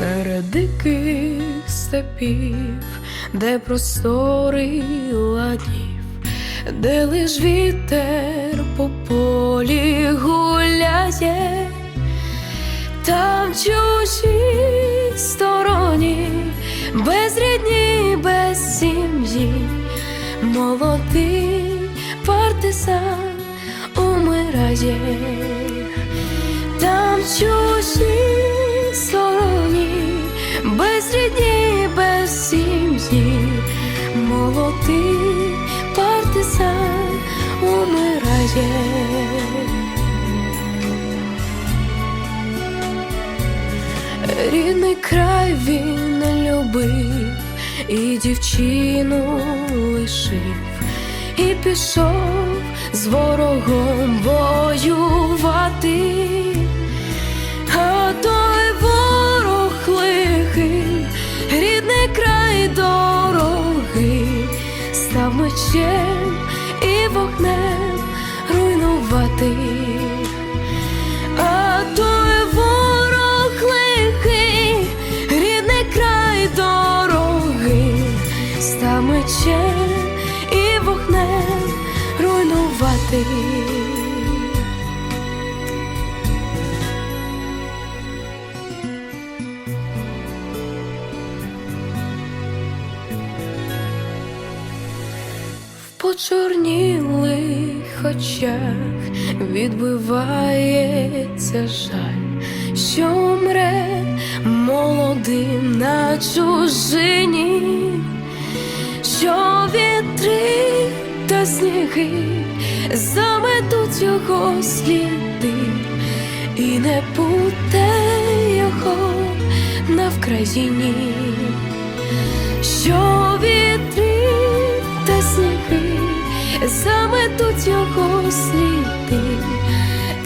серед диких степів, де простори ладнів, де лиш вітер по полі гуляє, там чужі стороні, безрідні, без сім'ї, молодий партизан умирає, там чужі умирає. Рідний край він не любив і дівчину лишив, і пішов з ворогом воювати, а той ворог лихий, рідний край дорогий, став мечем і вогнем руйнувати. А той ворог лихий, рідний край дороги, став мечем і вогнем руйнувати. В почорнілих очах відбивається жаль, що мре молодим на чужині, що вітри та сніги заметуть його сліди, і не буде його на Вкраїні,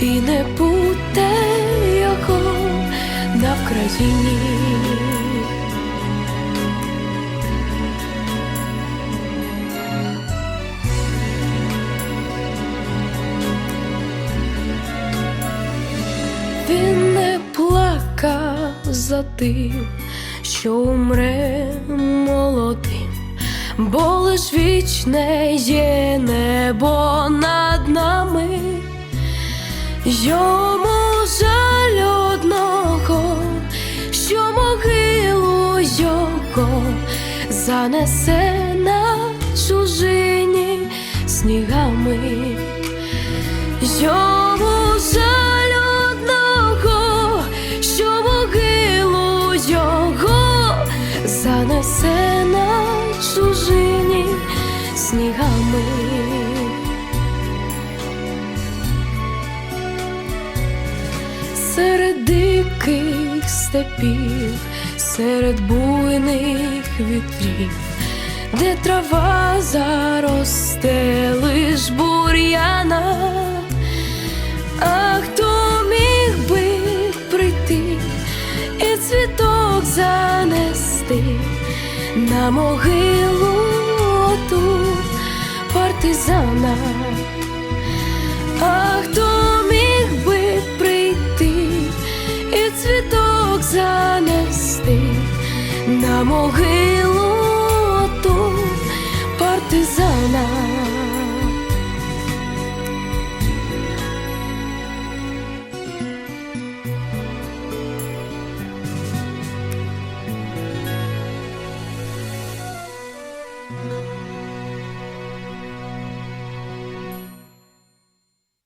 і не буде його на Вкраїні. Він не плакав за тим, що умре молодим, бо лиш вічне є небо над нами, йому що могилу його занесе на чужині снігами. Йому жаль одного, що могилу його занесе на чужині снігами. Серед диких степів, серед буйних вітрів, де трава заросте лиш бур'яна, а хто міг би прийти і цвіток занести на могилу оту партизана, а хто на могилу ту партизана.